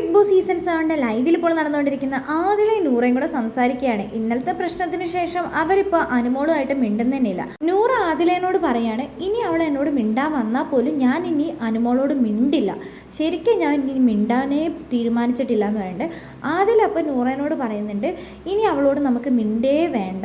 Big boss season സെവന്റെ ലൈവിൽ ഇപ്പോൾ നടന്നുകൊണ്ടിരിക്കുന്ന ആദിലയും നൂറയും കൂടെ സംസാരിക്കുകയാണ്. ഇന്നലത്തെ പ്രശ്നത്തിന് ശേഷം അവരിപ്പോൾ അനുമോളുമായിട്ട് മിണ്ടുന്നതന്നെയില്ല നൂറ ആദിലേനോട് പറയാണ് ഇനി അവൾ എന്നോട് മിണ്ടാൻ വന്നാൽ പോലും ഞാൻ ഇനി അനുമോളോട് മിണ്ടില്ല. ശരിക്കും ഞാൻ ഇനി മിണ്ടാനേ തീരുമാനിച്ചിട്ടില്ല എന്ന് പറയുന്നുണ്ട് ആദിൽ അപ്പോൾ നൂറേനോട് പറയുന്നുണ്ട് ഇനി അവളോട് നമുക്ക് മിണ്ടേ വേണ്ട.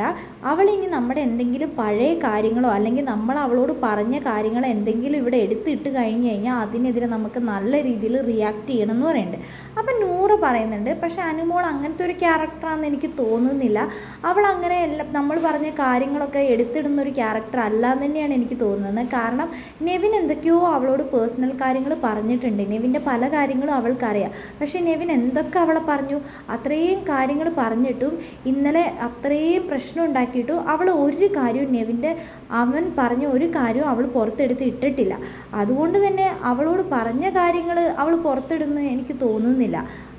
അവൾ ഇനി നമ്മുടെ എന്തെങ്കിലും പഴയ കാര്യങ്ങളോ അല്ലെങ്കിൽ നമ്മൾ അവളോട് പറഞ്ഞ കാര്യങ്ങളോ എന്തെങ്കിലും ഇവിടെ എടുത്തിട്ട് കഴിഞ്ഞ് കഴിഞ്ഞാൽ അതിനെതിരെ നമുക്ക് നല്ല രീതിയിൽ റിയാക്ട് ചെയ്യണം എന്ന് പറയുന്നുണ്ട് അപ്പം നൂറ് പറയുന്നുണ്ട്. പക്ഷെ അനുമോൾ അങ്ങനത്തെ ഒരു ക്യാരക്ടറാണെന്ന് എനിക്ക് തോന്നുന്നില്ല. അവൾ അങ്ങനെ എല്ലാം നമ്മൾ പറഞ്ഞ കാര്യങ്ങളൊക്കെ എടുത്തിടുന്ന ഒരു ക്യാരക്ടർ അല്ല എന്ന് തന്നെയാണ് എനിക്ക് തോന്നുന്നത്. കാരണം നെവിൻ എന്തൊക്കെയോ അവളോട് പേഴ്സണൽ കാര്യങ്ങൾ പറഞ്ഞിട്ടുണ്ട്. നെവിന്റെ പല കാര്യങ്ങളും അവൾക്കറിയാം. പക്ഷേ നെവിൻ എന്തൊക്കെ അവളെ പറഞ്ഞു അത്രയും കാര്യങ്ങൾ പറഞ്ഞിട്ടും ഇന്നലെ അത്രയും പ്രശ്നം ഉണ്ടാക്കിയിട്ടും അവൾ ഒരു കാര്യവും നെവിന്റെ അവൻ പറഞ്ഞ ഒരു കാര്യവും അവൾ പുറത്തെടുത്ത് ഇട്ടിട്ടില്ല. അതുകൊണ്ട് തന്നെ അവളോട് പറഞ്ഞ കാര്യങ്ങൾ അവൾ പുറത്തിടുന്നു എനിക്ക് തോന്നുന്നില്ല.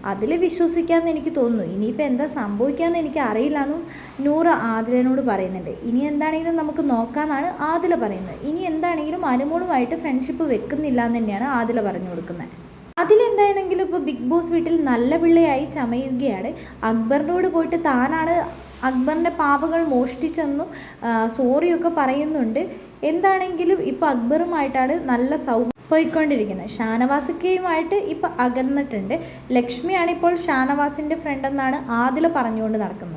അതിൽ വിശ്വസിക്കാമെന്ന് എനിക്ക് തോന്നുന്നു. ഇനിയിപ്പോൾ എന്താ സംഭവിക്കാമെന്ന് എനിക്ക് അറിയില്ല എന്നും നൂറ് ആദിലനോട് പറയുന്നുണ്ട്. ഇനി എന്താണെങ്കിലും നമുക്ക് നോക്കാമെന്നാണ് ആദില പറയുന്നത്. ഇനി എന്താണെങ്കിലും അനുമോളുമായിട്ട് ഫ്രണ്ട്ഷിപ്പ് വെക്കുന്നില്ല എന്ന് തന്നെയാണ് ആദില പറഞ്ഞു കൊടുക്കുന്നത്. അതിലെന്താണെങ്കിലും ഇപ്പോൾ ബിഗ് ബോസ് വീട്ടിൽ നല്ല പിള്ളയായി ചമയുകയാണ്. അക്ബറിനോട് പോയിട്ട് താനാണ് അക്ബറിന്റെ പാവകൾ മോഷ്ടിച്ചെന്നും സോറിയൊക്കെ പറയുന്നുണ്ട്. എന്താണെങ്കിലും ഇപ്പോൾ അക്ബറുമായിട്ടാണ് നല്ല സൗ പോയിക്കൊണ്ടിരിക്കുന്നത്. ഷാനവാസിക്കയുമായിട്ട് ഇപ്പോൾ അകന്നിട്ടുണ്ട്. ലക്ഷ്മിയാണ് ഇപ്പോൾ ഷാനവാസിന്റെ ഫ്രണ്ട് എന്നാണ് ആദിൽ പറഞ്ഞുകൊണ്ട് നടക്കുന്നത്.